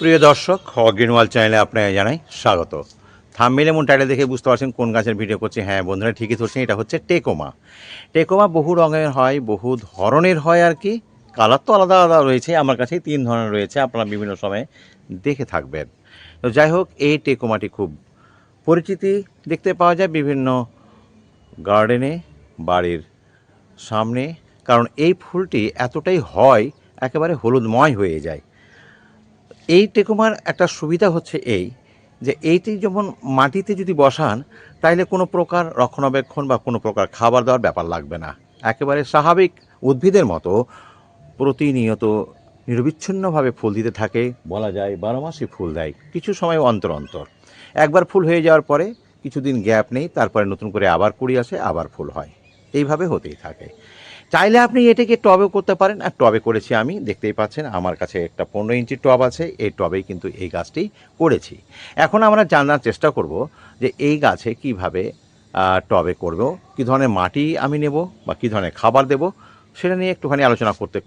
প্রিয় দর্শক অগ্রিনওয়াল চ্যানেলে আপনাকে জানাই স্বাগত। থামমেল এমন টাইটেল দেখে বুঝতে পারছেন কোন গাছের ভিডিও করছি। হ্যাঁ বন্ধুরা, ঠিকই ধরছেন, এটা হচ্ছে টেকোমা। টেকোমা বহু রঙের হয়, বহু ধরনের হয় আর কি। কালার তো আলাদা আলাদা রয়েছে, আমার কাছেই তিন ধরনের রয়েছে, আপনারা বিভিন্ন সময়ে দেখে থাকবেন। তো যাই হোক, এই টেকোমাটি খুব পরিচিতি দেখতে পাওয়া যায় বিভিন্ন গার্ডেনে, বাড়ির সামনে। কারণ এই ফুলটি এতটাই হয়, একেবারে হলুদময় হয়ে যায়। এই টেকুমার একটা সুবিধা হচ্ছে এই, যে এইটি যেমন মাটিতে যদি বসান, তাইলে কোনো প্রকার রক্ষণাবেক্ষণ বা কোনো প্রকার খাবার দেওয়ার ব্যাপার লাগবে না। একেবারে স্বাভাবিক উদ্ভিদের মতো প্রতিনিয়ত নিরবিচ্ছিন্নভাবে ফুল দিতে থাকে, বলা যায় বারো মাসই ফুল দেয়, কিছু সময় অন্তর অন্তর। একবার ফুল হয়ে যাওয়ার পরে কিছুদিন গ্যাপ নেই, তারপরে নতুন করে আবার কুড়ি আসে, আবার ফুল হয়। এইভাবে হতেই থাকে। চাইলে আপনি এটাকে টবে করতে পারেন, আর টবে করেছি আমি। দেখতেই পাচ্ছেন আমার কাছে একটা পনেরো ইঞ্চি টব আছে, এই টবেই কিন্তু এই গাছটি করেছি। এখন আমরা জানার চেষ্টা করব যে এই গাছে কীভাবে টবে করব, কী ধরনের মাটি আমি নেব বা কী ধরনের খাবার দেব, সেটা নিয়ে একটুখানি আলোচনা করতে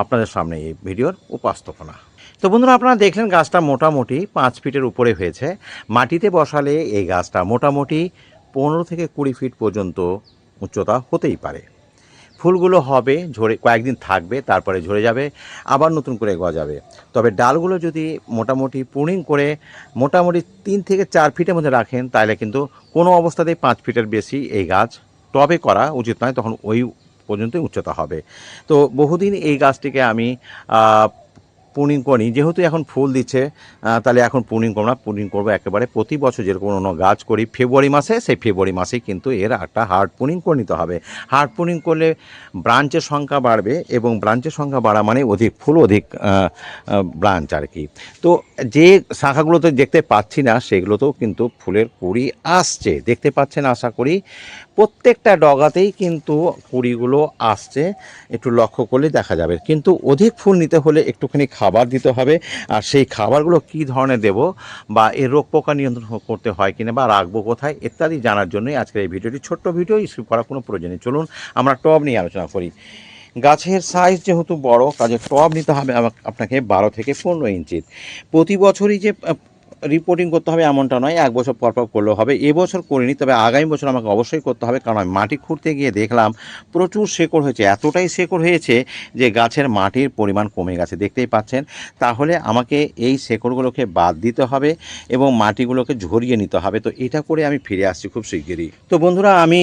আপনাদের সামনে এই ভিডিওর উপস্থাপনা। তো বন্ধুরা, আপনারা দেখলেন গাছটা মোটামুটি পাঁচ ফিটের উপরে হয়েছে। মাটিতে বসালে এই গাছটা মোটামুটি পনেরো থেকে কুড়ি ফিট পর্যন্ত উচ্চতা হতেই পারে। ফুলগুলো হবে, ঝরে, কয়েকদিন থাকবে, তারপরে ঝরে যাবে, আবার নতুন করে গজাবে। তবে ডালগুলো যদি মোটামুটি পুনিং করে মোটামুটি তিন থেকে চার ফিটের মধ্যে রাখেন, তাহলে কিন্তু কোনো অবস্থাতেই পাঁচ ফিটের বেশি এই গাছ টবে করা উচিত নয়, তখন ওই পর্যন্তই উচ্চতা হবে। তো বহুদিন এই গাছটিকে আমি পুনিং করি। যেহেতু এখন ফুল দিচ্ছে তাহলে এখন পুনিং করব না। পুনিং করব একেবারে প্রতি বছর যেরকম অন্য গাছ করি, ফেব্রুয়ারি মাসে, সেই ফেব্রুয়ারি মাসেই কিন্তু এর একটা হার্ড পুনিং করে নিতে হবে। হার্ড পুনিং করলে ব্রাঞ্চের সংখ্যা বাড়বে এবং ব্রাঞ্চের সংখ্যা বাড়া মানে অধিক ফুল, অধিক ব্রাঞ্চ আর কি। তো যে শাখাগুলোতে দেখতে পাচ্ছি না, সেগুলোতেও কিন্তু ফুলের কুড়ি আসছে। দেখতে পাচ্ছেন, আশা করি প্রত্যেকটা ডগাতেই কিন্তু কুড়িগুলো আসছে। একটু লক্ষ্য করলে দেখা যাবে। কিন্তু অধিক ফুল নিতে হলে একটুখানি খাবার দিতে হবে। আর সেই খাবারগুলো কি ধরনের দেব বা এর রোগ পোকা নিয়ন্ত্রণ করতে হয় কিনা বা রাখব কোথায় ইত্যাদি জানার জন্যই আজকের এই ভিডিওটি। ছোট্ট ভিডিও, স্কিপ করার কোনো প্রয়োজন নেই। চলুন আমরা টব নিয়ে আলোচনা করি। গাছের সাইজ যেহেতু বড়, কাজে টব নিতে হবে আপনাকে বারো থেকে পনেরো ইঞ্চির প্রতি বছরই যে রিপোর্টিং করতে হবে এমনটা নয়, এক বছর পর পর করলেও হবে। এবছর করিনি, তবে আগামী বছর আমাকে অবশ্যই করতে হবে, কারণ আমি মাটি খুঁড়তে গিয়ে দেখলাম প্রচুর শেকড় হয়েছে। এতটাই শেকড় হয়েছে যে গাছের মাটির পরিমাণ কমে গেছে, দেখতেই পাচ্ছেন। তাহলে আমাকে এই শেকড়গুলোকে বাদ দিতে হবে এবং মাটিগুলোকে ঝরিয়ে নিতে হবে। তো এটা করে আমি ফিরে আসছি খুব শিগগিরই। তো বন্ধুরা, আমি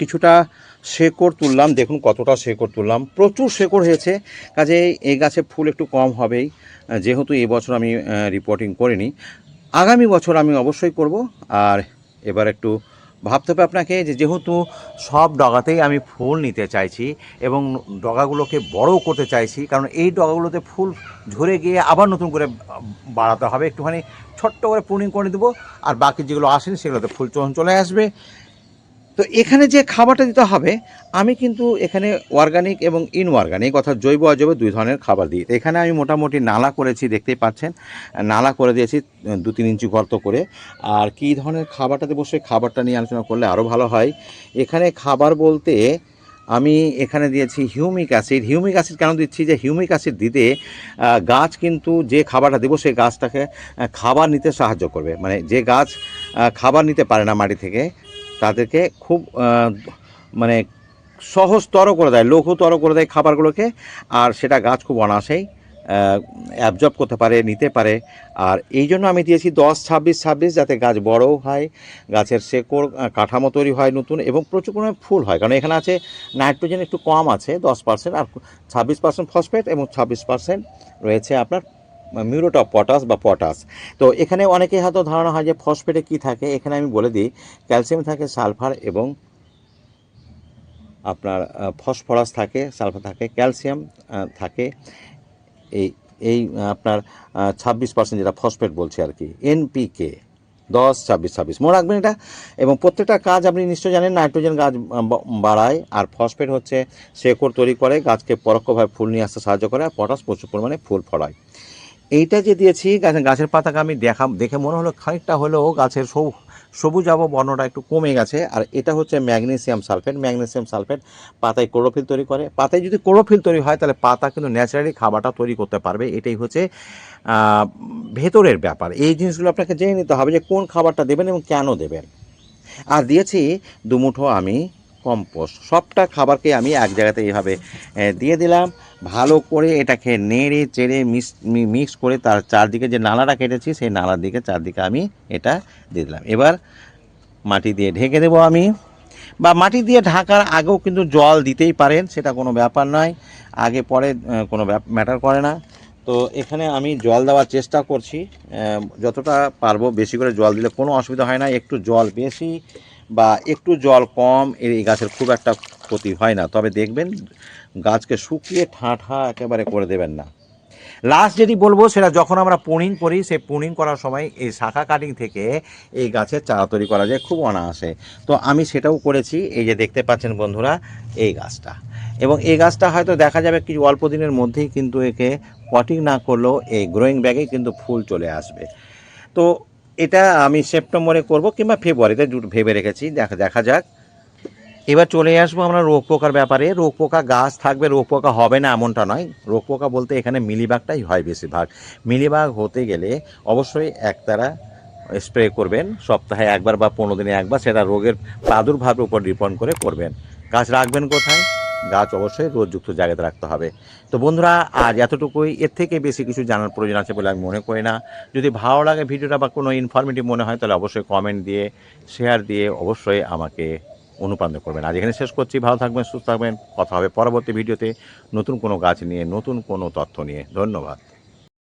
কিছুটা শেকড় তুললাম, দেখুন কতটা শেকড় তুললাম। প্রচুর শেকড় হয়েছে কাজে এই গাছে ফুল একটু কম হবেই। যেহেতু এবছর আমি রিপোর্টিং করিনি আগামী বছর আমি অবশ্যই করব। আর এবার একটু ভাবতে হবে আপনাকে যে যেহেতু সব ডগাতেই আমি ফুল নিতে চাইছি এবং ডগাগুলোকে বড় করতে চাইছি, কারণ এই ডগাগুলোতে ফুল ঝরে গিয়ে আবার নতুন করে বাড়াতে হবে। একটুখানি ছোট্ট করে পুনিং করে দেবো, আর বাকি যেগুলো আসেনি সেগুলোতে ফুল চলে আসবে। তো এখানে যে খাবারটা দিতে হবে, আমি কিন্তু এখানে অর্গানিক এবং ইনঅর্গানিক অর্থাৎ জৈব অজৈব দুই ধরনের খাবার দিই। এখানে আমি মোটামুটি নালা করেছি, দেখতেই পাচ্ছেন। নালা করে দিয়েছি দু তিন ইঞ্চি গর্ত করে। আর কী ধরনের খাবারটা দেবো সেই খাবারটা নিয়ে আলোচনা করলে আরও ভালো হয়? এখানে খাবার বলতে আমি এখানে দিয়েছি হিউমিক অ্যাসিড। হিউমিক অ্যাসিড কেন দিচ্ছি? যে হিউমিক অ্যাসিড দিতে গাছ কিন্তু যে খাবারটা দেবো, সেই গাছটাকে খাবার নিতে সাহায্য করবে। মানে যে গাছ খাবার নিতে পারে না মাটি থেকে তাদেরকে খুব মানে সহজতর করে দেয়, লঘুতর করে দেয় খাবারগুলোকে, আর সেটা গাছ খুব অনায়াসেই অ্যাবজর্ব করতে পারে, নিতে পারে। আর এই জন্য আমি দিয়েছি দশ, ছাব্বিশ ছাব্বিশ যাতে গাছ বড়ও হয়, গাছের শেকড় কাঠামো তৈরি হয় নতুন এবং প্রচুর পরিমাণে ফুল হয়। কারণ এখানে আছে নাইট্রোজেন একটু কম আছে, দশ পার্সেন্ট আর ছাব্বিশ পার্সেন্ট ফসফেট এবং ছাব্বিশ পার্সেন্ট রয়েছে আপনার মিউরোট অফ পটাস বা পটাস তো এখানে অনেকে হয়তো ধারণা হয় যে ফসফেটে কী থাকে? এখানে আমি বলে দিই, ক্যালসিয়াম থাকে, সালফার এবং আপনার ফসফরাস থাকে, সালফার থাকে, ক্যালসিয়াম থাকে। এই এই আপনার ছাব্বিশ পার্সেন্ট যেটা ফসফেট বলছে আর কি। এনপিকে, দশ, ছাব্বিশ ছাব্বিশ। মনে রাখবেন এটা? এবং প্রত্যেকটা কাজ আপনি নিশ্চয়ই জানেন, নাইট্রোজেন গাছ বাড়ায়, আর ফসফেট হচ্ছে শেকড় তৈরি করে, গাছকে পরোক্ষভাবে ফুল নিয়ে আসতে সাহায্য করে, আর পটাশ প্রচুর পরিমাণে ফুল ফলায়। এইটা যে দিয়েছি, গাছের গাছের পাতাকে আমি দেখা দেখে মনে হলো খানিকটা হলেও গাছের সব সবুজাব বর্ণটা একটু কমে গেছে। আর এটা হচ্ছে ম্যাগনেসিয়াম সালফেট। ম্যাগনেসিয়াম সালফেট পাতায় ক্লোরোফিল তৈরি করে। পাতায় যদি ক্লোরোফিল তৈরি হয়, তাহলে পাতা কিন্তু ন্যাচারালি খাবারটা তৈরি করতে পারবে। এটাই হচ্ছে ভেতরের ব্যাপার। এই জিনিসগুলো আপনাকে জেনে নিতে হবে যে কোন খাবারটা দেবেন এবং কেন দেবেন। আর দিয়েছি দুমুঠো আমি কম্পোস্ট। সবটা খাবারকে আমি এক জায়গাতে এইভাবে দিয়ে দিলাম। ভালো করে এটাকে নেড়ে, চেড়ে, মিক্স মিক্স করে তার চারদিকে যে নালাটা কেটেছি, সেই নালার দিকে চারদিকে আমি এটা দিয়ে দিলাম। এবার মাটি দিয়ে ঢেকে দেবো আমি। বা মাটি দিয়ে ঢাকার আগেও কিন্তু জল দিতেই পারেন, সেটা কোনো ব্যাপার নয়। আগে, পরে কোনো ম্যাটার করে না। তো এখানে আমি জল দেওয়ার চেষ্টা করছি। যতটা পারব বেশি করে জল দিলে কোনো অসুবিধা হয় না। একটু জল বেশি বা একটু জল কম, এই গাছের খুব একটা ক্ষতি হয় না। তবে দেখবেন গাছকে শুকিয়ে ঠাঁ ঠাঁ একেবারে করে দেবেন না। লাস্ট যেটি বলব, সেটা যখন আমরা পুনিং করি, সেই পুনিং করার সময় এই শাখা কাটিং থেকে এই গাছের চারা তৈরি করা যায় খুব অনায়াসে। তো আমি সেটাও করেছি, এই যে দেখতে পাচ্ছেন বন্ধুরা, এই গাছটা। এবং এই গাছটা হয়তো দেখা যাবে কিছু অল্প দিনের মধ্যেই কিন্তু একে পটিং না করলেও এই গ্রোয়িং ব্যাগেই কিন্তু ফুল চলে আসবে। তো এটা আমি সেপ্টেম্বরে করব কিংবা ফেব্রুয়ারিতে ভেবে রেখেছি। দেখা দেখা যাক। এবার চলে আসব আমরা রোগ পোকার ব্যাপারে। রোগ পোকা গাছ থাকবে, রোগ পোকা হবে না এমনটা নয়। রোগ পোকা বলতে এখানে মিলিবাগটাই হয় বেশিরভাগ। মিলিবাগ হতে গেলে অবশ্যই একতারা স্প্রে করবেন। সপ্তাহে একবার বা পনেরো দিনে একবার সেটা রোগের প্রাদুর্ভাবের উপর ডিপেন্ড করে করবেন। গাছ রাখবেন কোথায়? গাছ অবশ্যই রোদযুক্ত জায়গাতে রাখতে হবে। তো বন্ধুরা, আজ এতটুকুই। এর থেকে বেশি কিছু জানার প্রয়োজন আছে বলে আমি মনে করি না। যদি ভালো লাগে ভিডিওটা বা কোনো ইনফরমেটিভ মনে হয়, তাহলে অবশ্যই কমেন্ট দিয়ে শেয়ার দিয়ে অবশ্যই আমাকে অনুপ্রাণিত করবেন। আজ এখানে শেষ করছি। ভালো থাকবেন, সুস্থ থাকবেন। কথা হবে পরবর্তী ভিডিওতে নতুন কোনো গাছ নিয়ে, নতুন কোনো তথ্য নিয়ে। ধন্যবাদ।